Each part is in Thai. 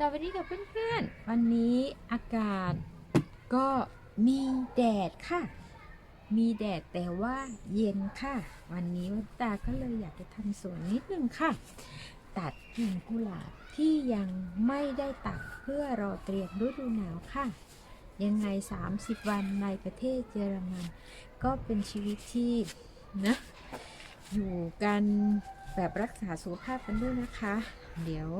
สวัสดีค่ะเพื่อนๆ วันนี้อากาศก็มีแดดค่ะ มีแดดแต่ว่าเย็นค่ะ วันนี้วันตาก็เลยอยากจะทำสวนนิดนึงค่ะ ตัดกิ่งกุหลาบที่ยังไม่ได้ตัดเพื่อรอเตรียมฤดูหนาวค่ะ ยังไง 30 วันในประเทศเยอรมัน ก็เป็นชีวิตที่นะ อยู่กันแบบรักษาสุขภาพกันด้วยนะคะ เดี๋ยว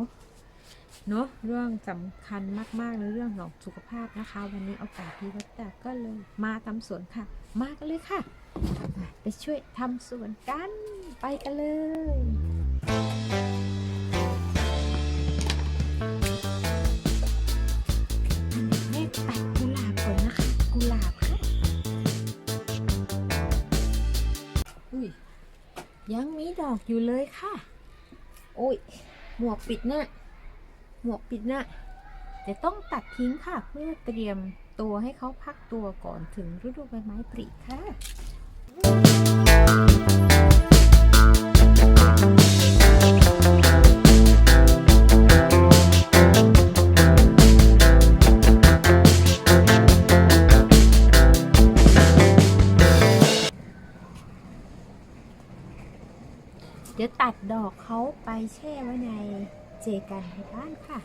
เนอะเรื่องสำคัญมากๆเลยเรื่องของสุขภาพนะคะ วันนี้โอกาสดีวัดตาก็เลยมาทำสวนค่ะ มากันเลยค่ะ ไปช่วยทำสวนกันไปกันเลยแม่ตัดกุหลาบก่อนนะคะกุหลาบค่ะยังมีดอกอยู่เลยค่ะ โอ้ย หมวกปิดหน้า หมวกปิดหน้าจะต้องตัดทิ้งค่ะเพื่อเตรียมตัวให้เขาพักตัวก่อนถึงฤดูใบไม้ผลิค่ะเดี๋ยวตัดดอกเขาไปแช่ไว้ใน เจกันในบ้านค่ะ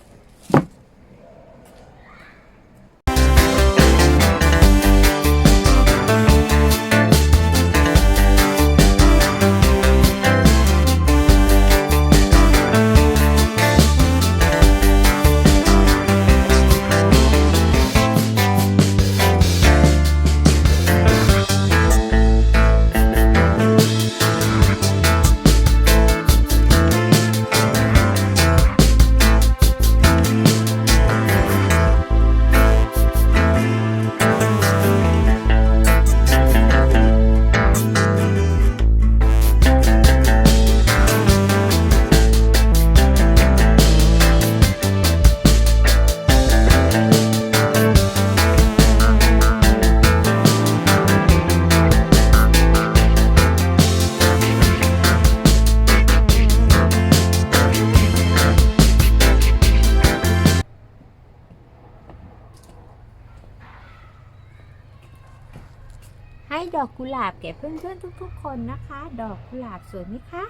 ดอกกุหลาบแก่เพื่อนๆทุก ๆ คนนะคะ ดอกกุหลาบสวยไหมคะ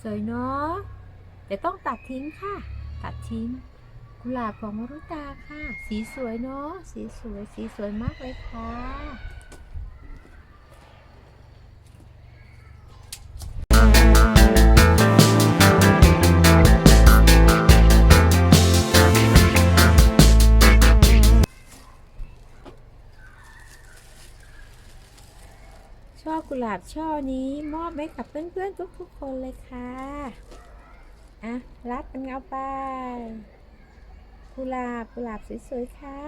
สวยเนาะแต่ต้องตัดทิ้งค่ะ ตัดทิ้ง กุหลาบของมรุตาค่ะ สีสวยเนาะ สีสวย สีสวยมากเลยค่ะ ช่อกุหลาบช่อนี้มอบให้กับเพื่อนๆทุกๆคนเลยค่ะ อะ รับเป็นเอาไป กุหลาบกุหลาบสวยๆค่ะ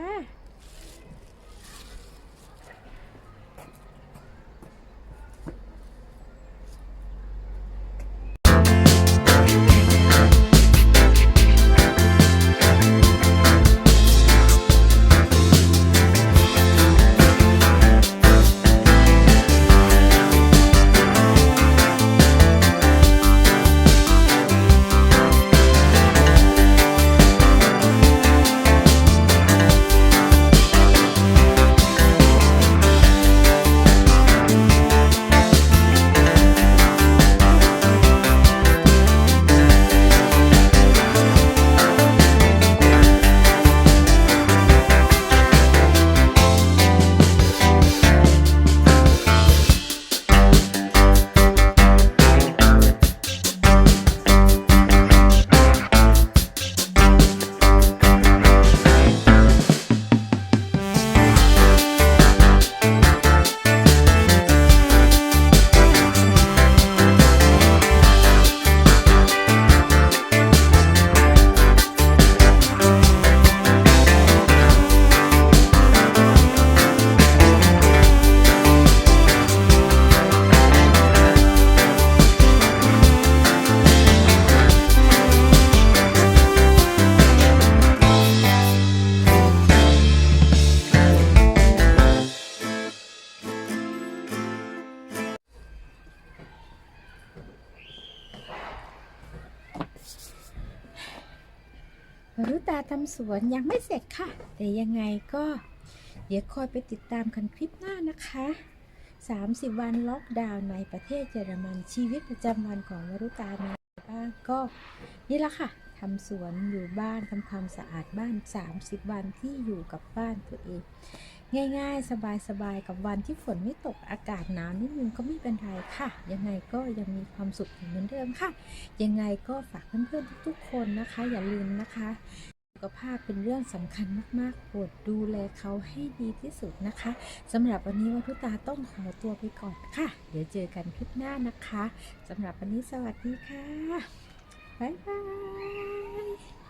รุตาทำสวนยังไม่เสร็จค่ะ แต่ยังไงก็ เดี๋ยวคอยไปติดตามกันคลิปหน้านะคะ 30 วันล็อกดาวน์ในประเทศเยอรมันชีวิตประจำวันของวรุตามีอะไรบ้างก็ นี่ละค่ะทำสวนอยู่บ้านทำความสะอาดบ้าน 30 วันที่อยู่กับบ้านตัวเอง ง่ายๆ สบายๆ กับวันที่ฝนไม่ตกอากาศหนาวนิดนึงก็ไม่เป็นไรค่ะ ยังไงก็ยังมีความสุขเหมือนเดิมค่ะ ยังไงก็ฝากเพื่อนๆทุกๆคนนะคะ อย่าลืมนะคะสุขภาพเป็นเรื่องสำคัญมากๆโปรดดูแลเขาให้ดีที่สุดนะคะสำหรับวันนี้วัทุตาต้องขอตัวไปก่อนค่ะ เดี๋ยวเจอกันคลิปหน้านะคะสำหรับวันนี้สวัสดีค่ะ บ๊ายบาย